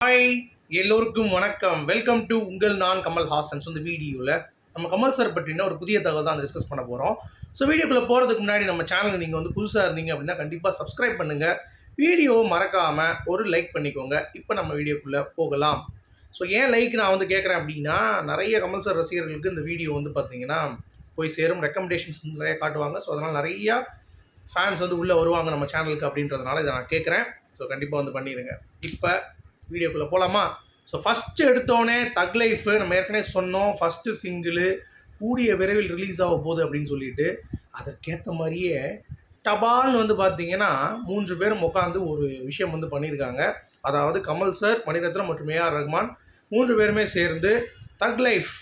Hi எல்லோருக்கும் வணக்கம். Welcome to உங்கள் நான் கமல் ஹாசன்ஸ் இந்த வீடியோவில் நம்ம கமல் சார் பற்றின ஒரு புதிய தகவல் தான் டிஸ்கஸ் பண்ண போகிறோம் ஸோ வீடியோக்குள்ளே போகிறதுக்கு முன்னாடி நம்ம சேனலுக்கு நீங்கள் வந்து புதுசாக இருந்தீங்க அப்படின்னா கண்டிப்பாக சப்ஸ்கிரைப் பண்ணுங்கள் வீடியோவை மறக்காமல் ஒரு லைக் பண்ணிக்கோங்க. இப்போ நம்ம வீடியோக்குள்ளே போகலாம். ஸோ ஏன் லைக் நான் வந்து கேட்குறேன் அப்படின்னா நிறைய கமல் சார் ரசிகர்களுக்கு இந்த வீடியோ வந்து பார்த்தீங்கன்னா போய் சேரும். ரெக்கமெண்டேஷன்ஸ் நிறைய காட்டுவாங்க. ஸோ அதனால் நிறையா ஃபேன்ஸ் வந்து உள்ளே வருவாங்க நம்ம சேனலுக்கு அப்படின்றதுனால இதை நான் கேட்குறேன் ஸோ கண்டிப்பாக வந்து பண்ணிடுங்க இப்போ வீடியோக்குள்ளே போகலாமா ஸோ ஃபஸ்ட்டு எடுத்தோடனே தக் லைஃபு நம்ம ஏற்கனவே சொன்னோம். ஃபஸ்ட்டு சிங்கிள் கூடிய விரைவில் ரிலீஸ் ஆக போகுது அப்படின்னு சொல்லிட்டு அதற்கேற்ற மாதிரியே டபால்னு வந்து பார்த்தீங்கன்னா மூன்று பேரும் உட்காந்து ஒரு விஷயம் வந்து பண்ணியிருக்காங்க அதாவது கமல் சார் மணிரத்னம் மற்றும் ஏஆர் ரஹ்மான் மூன்று பேருமே சேர்ந்து தக் லைஃப்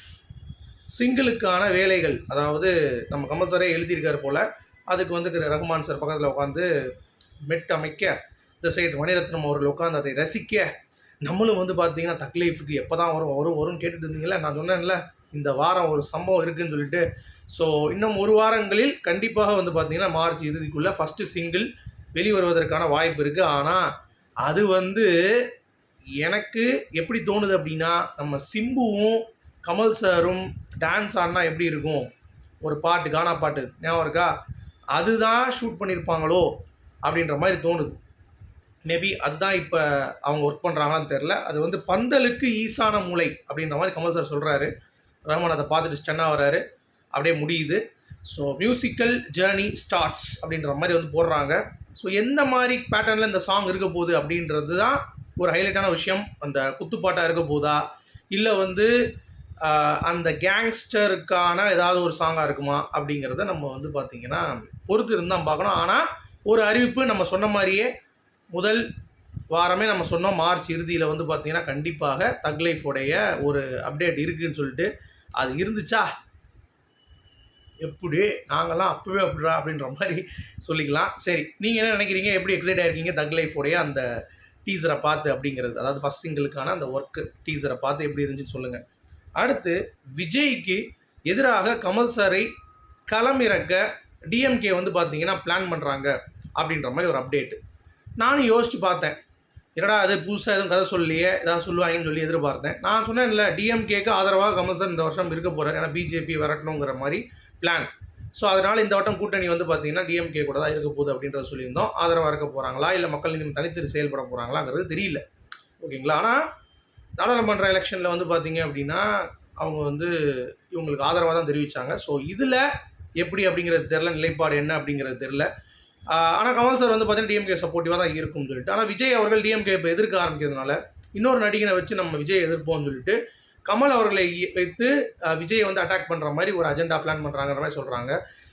சிங்கிளுக்கான வேலைகள் அதாவது நம்ம கமல் சாரே எழுதியிருக்காரு போல் அதுக்கு வந்து ரஹ்மான் சார் பக்கத்தில் உட்காந்து மெட் அமைக்க இந்த சைடு மணிரத்னம் அவர்கள் உட்காந்து அதை ரசிக்க நம்மளும் வந்து பார்த்தீங்கன்னா தக்லீஃபுக்கு எப்போ தான் வரும் வரும் வரும்னு கேட்டுட்டு இருந்தீங்களா நான் சொன்னேன்ல இந்த வாரம் ஒரு சம்பவம் இருக்குன்னு சொல்லிட்டு. ஸோ இன்னும் ஒரு வாரங்களில் கண்டிப்பாக வந்து பார்த்தீங்கன்னா மார்ச் இறுதிக்குள்ளே ஃபஸ்ட்டு சிங்கிள் வெளிவருவதற்கான வாய்ப்பு இருக்குது ஆனால் அது வந்து எனக்கு எப்படி தோணுது அப்படின்னா நம்ம சிம்புவும் கமல் சாரும் டான்ஸ் ஆடினா எப்படி இருக்கும்? ஒரு பாட்டு கானா பாட்டு ஞாபகம் இருக்கா? அதுதான் ஷூட் பண்ணியிருப்பாங்களோ அப்படின்ற மாதிரி தோணுது. மேபி அதுதான் இப்போ அவங்க ஒர்க் பண்ணுறாங்களான்னு தெரில அது வந்து பந்தலுக்கு ஈசான மூளை அப்படின்ற மாதிரி கமல் சார் சொல்கிறாரு ரஹ்மான் அதை பார்த்துட்டு ஸ்டன்னாக வராரு அப்படியே முடியுது. ஸோ மியூசிக்கல் ஜேர்னி ஸ்டார்ட்ஸ் அப்படின்ற மாதிரி வந்து போடுறாங்க. ஸோ எந்த மாதிரி பேட்டர்னில் இந்த சாங் இருக்க போகுது அப்படின்றது தான் ஒரு ஹைலைட்டான விஷயம். அந்த குத்துப்பாட்டாக இருக்க போதா? இல்லை வந்து அந்த கேங்ஸ்டருக்கான ஏதாவது ஒரு சாங்காக இருக்குமா? அப்படிங்கிறத நம்ம வந்து பார்த்திங்கன்னா பொறுத்து இருந்தால் பார்க்கணும். ஆனால் ஒரு அறிவிப்பு நம்ம சொன்ன மாதிரியே முதல் வாரமே நம்ம சொன்னோம் மார்ச் இறுதியில் வந்து பார்த்தீங்கன்னா கண்டிப்பாக தக்லைஃபோடைய ஒரு அப்டேட் இருக்குன்னு சொல்லிட்டு. அது இருந்துச்சா? எப்படி? நாங்கள்லாம் அப்பவே அப்படிடா அப்படின்ற மாதிரி சொல்லிக்கலாம். சரி நீங்கள் என்ன நினைக்கிறீங்க? எப்படி எக்ஸைட் ஆகிருக்கீங்க தக் லைஃபோடைய அந்த டீசரை பார்த்து அப்படிங்கிறது? அதாவது ஃபஸ்ட் சிங்கிளுக்கான அந்த ஒர்க்கு டீசரை பார்த்து எப்படி இருந்துச்சுன்னு சொல்லுங்கள் அடுத்து விஜய்க்கு எதிராக கமல் சாரை களமிறக்க டிஎம்கே வந்து பார்த்தீங்கன்னா பிளான் பண்ணுறாங்க அப்படின்ற மாதிரி ஒரு அப்டேட்டு நானும் யோசிச்சு பார்த்தேன். என்னடா அது புதுசாக எதுவும் கதை சொல்லியே ஏதாவது சொல்லுவாங்கன்னு சொல்லி எதிர்பார்த்தேன். நான் சொன்னேன் இல்லை டிஎம்கேக்கு ஆதரவாக கமல்சன் இந்த வருஷம் இருக்க போகிறார் ஏன்னா பிஜேபி வரட்டணுங்கிற மாதிரி பிளான் ஸோ அதனால் இந்த வட்டம் கூட்டணி வந்து பார்த்தீங்கன்னா டிஎம்கே கூட தான் இருக்க போகுது அப்படின்றத சொல்லியிருந்தோம். ஆதரவாக இருக்க போகிறாங்களா இல்லை மக்கள் நீதி தனித்து செயல்பட போகிறாங்களாங்கிறது தெரியல. ஓகேங்களா? ஆனால் நாடாளுமன்ற எலெக்ஷனில் வந்து பார்த்தீங்க அப்படின்னா அவங்க வந்து இவங்களுக்கு ஆதரவாக தான் தெரிவித்தாங்க ஸோ இதில் எப்படி அப்படிங்கிறது தெரில நிலைப்பாடு என்ன அப்படிங்கிறது தெரில ஆனால் கமல் சார் வந்து பார்த்தீங்கன்னா டிஎம்கே சப்போர்ட்டிவாக தான் இருக்கும்னு சொல்லிட்டு. ஆனால் விஜய் அவர்கள் டிஎம்கே இப்போ எதிர்க்க ஆரம்பிக்கிறதுனால இன்னொரு நடிகனை வச்சு நம்ம விஜய் எதிர்ப்போம்னு சொல்லிட்டு கமல் அவர்களை இ- வைத்து விஜயை வந்து அட்டாக் பண்ணுற மாதிரி ஒரு அஜெண்டா பிளான் பண்ணுறாங்கிற மாதிரி சொல்கிறாங்க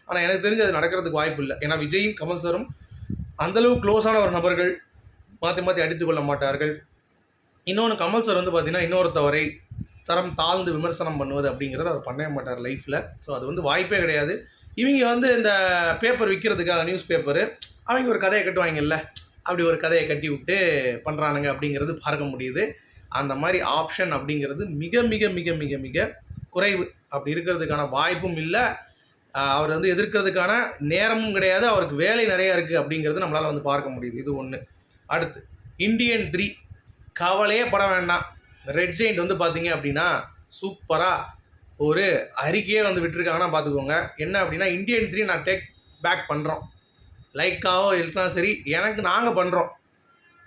ஆனால் எனக்கு தெரிஞ்சு அது நடக்கிறதுக்கு வாய்ப்பு இல்லை. ஏன்னா விஜயும் கமல் சாரும் அந்தளவு க்ளோஸான ஒரு நபர்கள் மாற்றி மாற்றி அடித்து கொள்ள மாட்டார்கள். இன்னொன்று கமல் சார் வந்து பார்த்தீங்கன்னா இன்னொருத்தவரை தரம் தாழ்ந்து விமர்சனம் பண்ணுவது அப்படிங்கிறத அவர் பண்ணவே மாட்டார் லைஃப்பில் ஸோ அது வந்து வாய்ப்பே கிடையாது. இவங்க வந்து இந்த பேப்பர் விற்கிறதுக்காக நியூஸ் பேப்பரு அவங்க ஒரு கதையை கட்டுவாங்கல்ல அப்படி ஒரு கதையை கட்டி விட்டு பண்ணுறானுங்க அப்படிங்கிறது பார்க்க முடியுது. அந்த மாதிரி ஆப்ஷன் அப்படிங்கிறது மிக மிக மிக மிக மிக குறைவு. அப்படி இருக்கிறதுக்கான வாய்ப்பும் இல்லை. அவர் வந்து எதிர்க்கிறதுக்கான நேரமும் கிடையாது. அவருக்கு வேலை நிறையா இருக்குது அப்படிங்கிறது நம்மளால் வந்து பார்க்க முடியுது. இது ஒன்று அடுத்து இந்தியன் த்ரீ கவலையே பட வேண்டாம். ரெட் ஜெயிண்ட் வந்து பார்த்தீங்க அப்படின்னா சூப்பராக ஒரு அறிக்கையே வந்து விட்டுருக்காங்கன்னா பார்த்துக்கோங்க என்ன அப்படின்னா இந்தியன் த்ரீ நான் டேக் பேக் பண்ணுறோம் லைக்காவோ இருந்தாலும் சரி எனக்கு நாங்கள் பண்ணுறோம்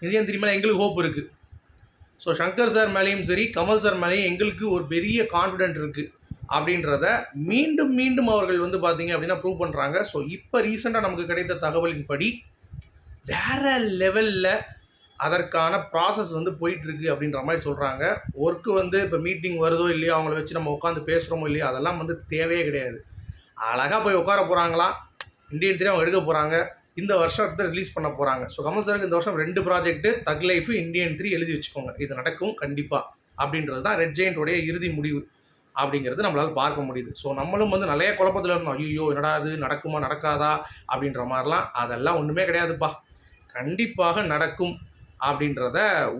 இந்தியன் த்ரீ மேலே எங்களுக்கு ஹோப் இருக்குது ஸோ சங்கர் சார் மேலேயும் சரி கமல் சார் மேலேயும் எங்களுக்கு ஒரு பெரிய கான்ஃபிடென்ட் இருக்குது அப்படின்றத மீண்டும் மீண்டும் அவர்கள் வந்து பார்த்தீங்க அப்படின்னா ப்ரூவ் பண்ணுறாங்க ஸோ இப்போ ரீசெண்டாக நமக்கு கிடைத்த தகவலின்படி வேற லெவலில் அதற்கான ப்ராசஸ் வந்து போயிட்டுருக்கு அப்படின்ற மாதிரி சொல்கிறாங்க ஒர்க்கு வந்து இப்போ மீட்டிங் வருதோ இல்லையோ அவங்கள வச்சு நம்ம உட்காந்து பேசுகிறோமோ இல்லையோ அதெல்லாம் வந்து தேவையே கிடையாது. அழகாக போய் உட்கார போகிறாங்களாம் இந்தியன் த்ரீ அவங்க எடுக்க போகிறாங்க இந்த வருஷத்தை ரிலீஸ் பண்ண போகிறாங்க ஸோ கமல் சாருக்கு இந்த வருஷம் ரெண்டு project thug life Indian three எழுதி வச்சுக்கோங்க. இது நடக்கும் கண்டிப்பாக அப்படின்றது தான் ரெட் ஜெயின்டோடைய இறுதி முடிவு அப்படிங்கிறது நம்மளால் பார்க்க முடியுது. ஸோ நம்மளும் வந்து நிறைய குழப்பத்தில் இருந்தோம். ஐயோ என்னடா நடக்குமா? நடக்காதா? அப்படின்ற மாதிரிலாம். அதெல்லாம் ஒன்றுமே கிடையாதுப்பா. கண்டிப்பாக நடக்கும். அப்படின்றத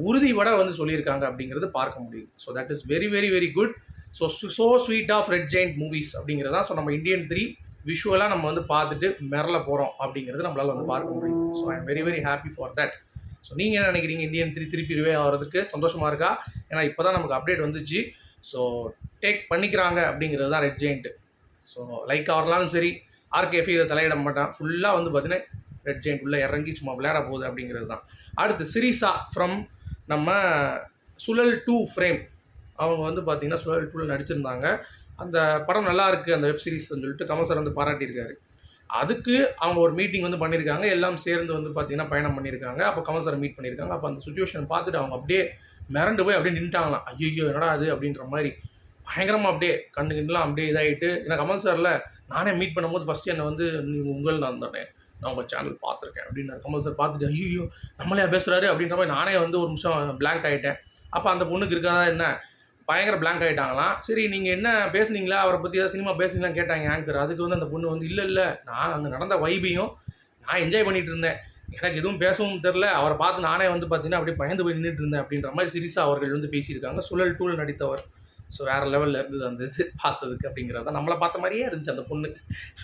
உறுதிபட வந்து சொல்லியிருக்காங்க அப்படிங்கிறது பார்க்க முடியுது. So that is very very very good so so sweet of red giant movies அப்படிங்கிறதா ஸோ நம்ம இந்தியன் த்ரீ விஷுவலாக நம்ம வந்து பார்த்துட்டு மிரள போகிறோம் அப்படிங்கிறது நம்மளால் வந்து பார்க்க முடியும் so I am very very happy for that so நீங்கள் என்ன நினைக்கிறீங்க இந்தியன் த்ரீ திருப்பி ரிவே ஆகிறதுக்கு சந்தோஷமாக இருக்கா? ஏன்னா இப்போ தான் நமக்கு அப்டேட் வந்துச்சு. ஸோ டேக் பண்ணிக்கிறாங்க அப்படிங்கிறது தான் ரெட் ஜெயிண்ட்டு ஸோ லைக் வரலாலும் சரி ஆர்கேஃபி இதை தலையிட மாட்டான். ஃபுல்லாக வந்து பார்த்தீங்கன்னா ரெட் ஜெயிண்ட் உள்ளே இறங்கி சும்மா விளையாட போகுது அப்படிங்கிறது தான். அடுத்து சிரிசா ஃப்ரம் நம்ம சுழல் டூ ஃப்ரேம் அவங்க வந்து பார்த்தீங்கன்னா சுழல் டூவில் நடிச்சிருந்தாங்க. அந்த படம் நல்லா இருக்குது அந்த வெப் சீரிஸ்ன்னு சொல்லிட்டு கமல் சார் வந்து பாராட்டியிருக்காரு. அதுக்கு அவங்க ஒரு மீட்டிங் வந்து பண்ணியிருக்காங்க. எல்லாம் சேர்ந்து வந்து பார்த்தீங்கன்னா பயணம் பண்ணியிருக்காங்க. அப்போ கமல் சார் மீட் பண்ணியிருக்காங்க. அப்போ அந்த சுச்சுவேஷன் பார்த்துட்டு அவங்க அப்படியே மிரண்டு போய் அப்படியே நின்ட்டாங்களாம். ஐயோ என்னடா அது அப்படின்ற மாதிரி பயங்கரமாக அப்படியே கண்ணு கிண்டுலாம் அப்படியே இதாகிட்டு ஏன்னா கமல் சாரில் நானே மீட் பண்ணும்போது ஃபஸ்ட்டு என்னை வந்து உங்கள் நான் தானே நான் உங்கள் சேனல் பார்த்துருக்கேன் அப்படின்னு கமல் சார் பார்த்துட்டு ஐயோ நம்மளே பேசுகிறாரு அப்படின்ற மாதிரி நானே வந்து ஒரு நிமிஷம் பிளாங்க் ஆகிட்டேன் அப்போ அந்த பொண்ணுக்கு இருக்காதா என்ன? பயங்கர பிளாங்க் ஆகிட்டாங்களாம் சரி நீங்கள் என்ன பேசுனீங்களா? அவரை பற்றி ஏதாவது சினிமா பேசுனீங்களான்னு கேட்டாங்க ஆங்கர் அதுக்கு வந்து அந்த பொண்ணு வந்து இல்லை இல்லை நான் அங்கே நடந்த வைபையும் நான் என்ஜாய் பண்ணிட்டு இருந்தேன். எனக்கு எதுவும் பேசவும் தெரில அவரை பார்த்து நானே வந்து பார்த்தீங்கன்னா அப்படியே பயந்து போய் நின்றுட்டு இருந்தேன். அப்படின்ற மாதிரி சிரிசா அவர்கள் வந்து பேசியிருக்காங்க. சுழல் டூல் நடித்தவர். ஸோ வேறு லெவலில் இருந்தது அந்த இது பார்த்ததுக்கு அப்படிங்கிறது தான் நம்மளை பார்த்த மாதிரியே இருந்துச்சு அந்த பொண்ணு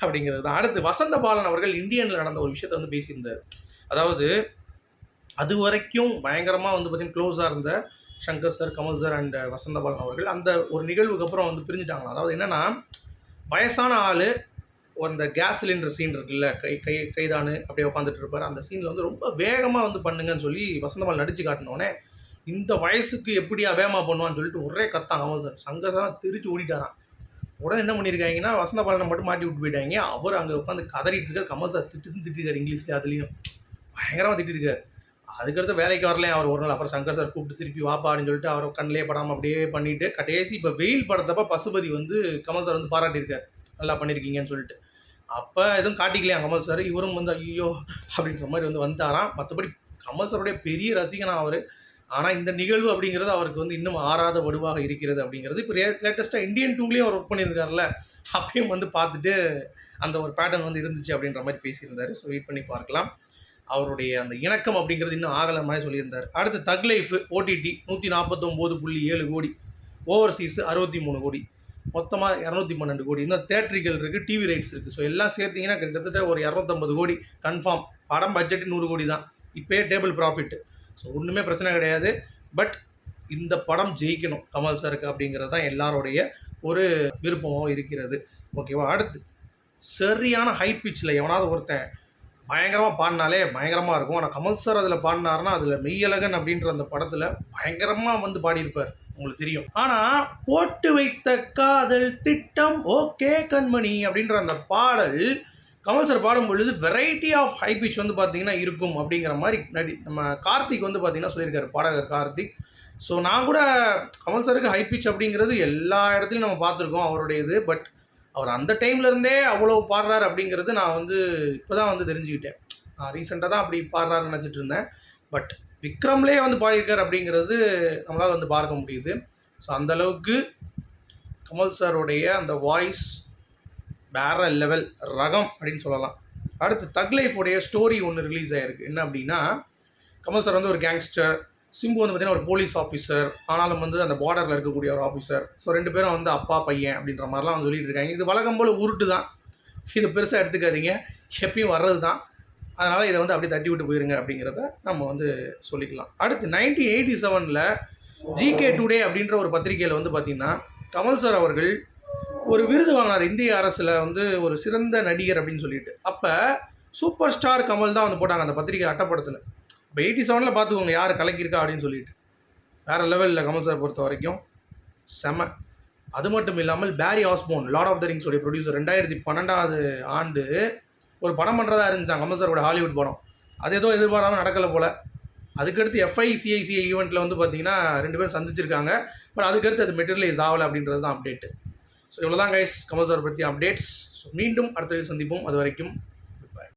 அப்படிங்கிறது தான் அடுத்து வசந்த பாலன் அவர்கள் இந்தியனில் நடந்த ஒரு விஷயத்தை வந்து பேசியிருந்தார். அதாவது அது வரைக்கும் பயங்கரமாக வந்து பார்த்திங்கன்னா க்ளோஸாக இருந்த Shankar sir Kamal sir and Vasantha Balan அவர்கள் அந்த ஒரு நிகழ்வுக்கு அப்புறம் வந்து பிரிஞ்சுட்டாங்களா அதாவது என்னென்னா வயசான ஆள் அந்த கேஸ் சிலிண்டர் சீன் இருக்குல்ல கை கை கைதானு அப்படியே உட்காந்துட்டு இருப்பார். அந்த சீனில் வந்து ரொம்ப வேகமாக வந்து பண்ணுங்கன்னு சொல்லி வசந்தபால் நடிச்சு காட்டினோடனே இந்த வயசுக்கு எப்படியா வேகமாக பண்ணுவான்னு சொல்லிட்டு ஒரே கத்தான் கமல் சார் சங்கர் சார் திருச்சி ஓடிட்டாரான் உடனே என்ன பண்ணியிருக்காங்கன்னா வசந்தபாலனை மட்டும் மாட்டி விட்டு போயிட்டாங்க. அவர் அங்கே உட்காந்து கதறிட்டு இருக்கார். கமல் சார் திட்டு திட்டிருக்காரு இங்கிலீஷ்லேயே அதுலேயும். பயங்கரமாக திட்டிருக்காரு அதுக்கடுத்து வேலைக்கு வரலையே? அவர் ஒரு நாள் அப்புறம் சங்கர் சார் கூப்பிட்டு திருப்பி வாப்பா அப்படின்னு சொல்லிட்டு அவர் கண்ணிலே படாமல் அப்படியே பண்ணிட்டு கடைசி இப்போ வெயில் படத்தப்ப பசுபதி வந்து கமல் சார் வந்து பாராட்டியிருக்கார் நல்லா பண்ணியிருக்கீங்கன்னு சொல்லிட்டு. அப்போ எதுவும் காட்டிக்கலையா கமல் சார்? இவரும் வந்து ஐயோ அப்படின்ற மாதிரி வந்து வந்தாராம் மற்றபடி கமல் சாருடைய பெரிய ரசிகனா அவர். ஆனால் இந்த நிகழ்வு அப்படிங்கிறது அவருக்கு வந்து இன்னும் ஆறாத வடுவாக இருக்கிறது அப்படிங்கிறது. இப்போ லேட்டஸ்ட்டாக இந்தியன் டூலேயும் அவர் ஒர்க் பண்ணியிருக்காருல்ல. அப்பயும் வந்து பார்த்துட்டு அந்த ஒரு பேட்டர்ன் வந்து இருந்துச்சு அப்படின்ற மாதிரி பேசியிருந்தார். ஸோ வெயிட் பண்ணி பார்க்கலாம். அவருடைய அந்த இணக்கம் அப்படிங்கிறது இன்னும் ஆகலை மாதிரி சொல்லியிருந்தார். அடுத்து தக் லைஃப் ஓடிடி நூற்றி நாற்பத்தொம்போது புள்ளி ஏழு கோடி. ஓவர்சீஸ் அறுபத்தி மூணு கோடி. மொத்தமாக இரநூத்தி பன்னெண்டு கோடி. இன்னும் தேட்ரிக்கல் இருக்குது டிவி ரைட்ஸ் இருக்குது ஸோ எல்லாம் சேர்த்திங்கன்னா கிட்டத்தட்ட ஒரு இரநூத்தம்பது கோடி. கன்ஃபார்ம் படம் பட்ஜெட் நூறு கோடி தான். இப்போயே டேபிள் ப்ராஃபிட் ஸோ ஒன்றுமே பிரச்சனை கிடையாது. பட் இந்த படம் ஜெயிக்கணும் கமல் சாருக்கு அப்படிங்கிறது தான் எல்லாருடைய ஒரு விருப்பமும் இருக்கிறது. ஓகேவா அடுத்து சரியான ஹை பிச்சில் எவனாவது ஒருத்தன் பயங்கரமாக பாடினாலே பயங்கரமாக இருக்கும். ஆனால் கமல் சார் அதில் பாடினாருன்னா அதில் மெய்யழகன் அப்படின்ற அந்த படத்தில் பயங்கரமாக வந்து பாடியிருப்பார். உங்களுக்கு தெரியும். ஆனால் போட்டு வைத்த காதல் திட்டம் ஓகே கண்மணி அப்படின்ற அந்த பாடல் கமல் சார் பாடும் பொழுது வெரைட்டி ஆஃப் ஹை பிச் வந்து பார்த்தீங்கன்னா இருக்கும் அப்படிங்கிற மாதிரி நடி நம்ம கார்த்திக் வந்து பார்த்தீங்கன்னா சொல்லியிருக்காரு பாடகர் கார்த்திக். ஸோ நான் கூட கமல் சாருக்கு ஹை பிச் அப்படிங்கிறது எல்லா இடத்துலையும் நம்ம பார்த்துருக்கோம் அவருடைய இது பட் அவர் அந்த டைம்லேருந்தே அவ்வளோ பாடுறாரு அப்படிங்கிறது நான் வந்து இப்போ தான் வந்து தெரிஞ்சுக்கிட்டேன். நான் ரீசெண்டாக தான் அப்படி பாடுறாருன்னு நினச்சிட்டு இருந்தேன். பட் விக்ரம்லே வந்து பாடியிருக்கார் அப்படிங்கிறது நம்மளால் வந்து பார்க்க முடியுது. ஸோ அந்தளவுக்கு கமல் சாருடைய அந்த வாய்ஸ் வேற லெவல் ரகம் அப்படின்னு சொல்லலாம். அடுத்து தக்லைஃபுடைய ஸ்டோரி ஒன்று ரிலீஸ் ஆகிருக்கு என்ன அப்படின்னா கமல் சார் வந்து ஒரு கேங்ஸ்டர் சிம்பு வந்து பார்த்தீங்கன்னா ஒரு போலீஸ் ஆஃபீஸர் ஆனாலும் வந்து அந்த பார்டரில் இருக்கக்கூடிய ஒரு ஆஃபீஸர் ஸோ ரெண்டு பேரும் வந்து அப்பா பையன் அப்படின்ற மாதிரிலாம் வந்து சொல்லிட்டு இருக்காங்க. இது வழக்கம் போல் உருட்டு தான். இது பெருசாக எடுத்துக்காதீங்க. எப்பயும் வர்றது தான். அதனால் இதை வந்து அப்படியே தட்டி விட்டு போயிருங்க அப்படிங்கிறத நம்ம வந்து சொல்லிக்கலாம். அடுத்து நைன்டீன் எயிட்டி செவனில் ஜிகே டுடே அப்படின்ற ஒரு பத்திரிகையில் வந்து பார்த்திங்கன்னா கமல் சார் அவர்கள் ஒரு விருது வாங்கினார் இந்திய அரசில் வந்து ஒரு சிறந்த நடிகர் அப்படின்னு சொல்லிட்டு. அப்போ சூப்பர் ஸ்டார் கமல் தான் வந்து போட்டாங்க அந்த பத்திரிகை அட்டப்படத்தில். இப்போ எயிட்டி செவனில் பார்த்துக்கோங்க யார் கலக்கியிருக்கா அப்படின்னு சொல்லிட்டு. வேறு லெவலில் கமல் சார் பொறுத்த வரைக்கும் செம. அது மட்டும் இல்லாமல் Barrie Osborne lord of the rings உடைய ப்ரொடியூசர் ரெண்டாயிரத்தி பன்னெண்டாவது ஆண்டு ஒரு படம் பண்ணுறதா இருந்துச்சாங்க கமல் சாரோட ஹாலிவுட் படம். அது ஏதோ எதிர்பாராமல் நடக்கலை போல். அதுக்கடுத்து எஃப்ஐசிஐசிஐ ஈவெண்ட்டில் வந்து பார்த்தீங்கன்னா ரெண்டு பேரும் சந்திச்சிருக்காங்க. பட் அதுக்கடுத்து அது மெட்டீரியலைஸ் ஆகலை அப்படின்றது தான் அப்டேட்டு ஸோ இவ்வளோதான் கைஸ் கமல் சார் பற்றி அப்டேட்ஸ் ஸோ மீண்டும் அடுத்த சந்திப்போம். அது வரைக்கும்